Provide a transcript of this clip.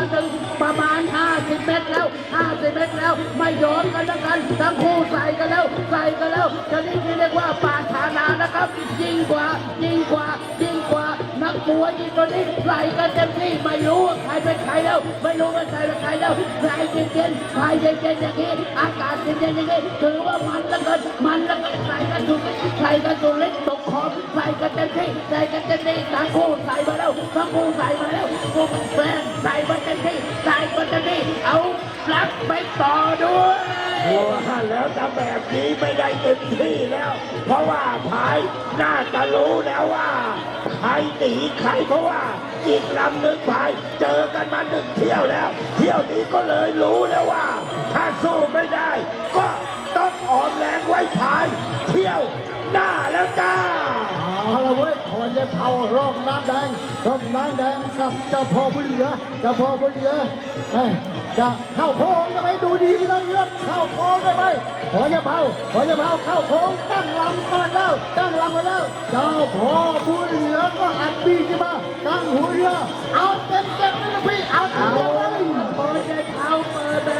มาถึงประมาณ 50 เมตรแล้ว 50 เมตรแล้ว ไม่ยอมกันแล้วกัน ทั้งคู่ใส่กันแล้ว ใส่กันแล้วชนิดที่เรียกว่าปาฐานานะครับ ยิ่งกว่า ยิ่งกว่า ยิ่งกว่า นักมวยอีกตัวนี้ใส่กันเต็มที่ ไม่รู้ว่าใครเป็นใครแล้ว ไม่รู้ว่าใครเป็นใครแล้ว ใครเย็นๆใครเย็นๆอย่างนี้ อากาศเย็นๆอย่างนี้ ถือว่ามันแล้วกันมันแล้วกันใส่กันถูกใส่กันถูกเล็กตก ใส่กันเต็มที่ใส่กันเต็มที่ทั้งคู่ใส่มาแล้วทั้งคู่ใส่มาแล้วกูแฟนใส่มาเต็มที่ใส่มาเต็มที่เอาลักไปต่อด้วยว่าแล้วแต่แบบนี้ไม่ได้เต็มที่แล้ว เพราะว่าภายน่าจะรู้แล้วว่าใครหนีใครเพราะว่าอีกลำหนึ่งภายเจอกันมาหนึ่งเที่ยวแล้ว เที่ยวนี้ก็เลยรู้แล้วว่า ถ้าสู้ไม่ได้ ก็ต้องออมแรงไว้ภาย เที่ยวหน้าแล้วจ้า มาเย็บเอาร่องน้ำแดงร่องน้ำแดงกับจะพอบุญเหลือจะพอบุญเหลือจะเข้าโค้งจะไปดูดีนะเลือดเข้าโค้งได้ไหมขอเย็บเอาขอเย็บเอาเข้าโค้งตั้งลำมาแล้วตั้งลำมาแล้วจะพอบุญเหลือก็อัดบีขึ้มาตั้งหัวเรือเอาเต็มเต็มเลยพี่เอาเต็มเลยเปิดใจเอาเปิด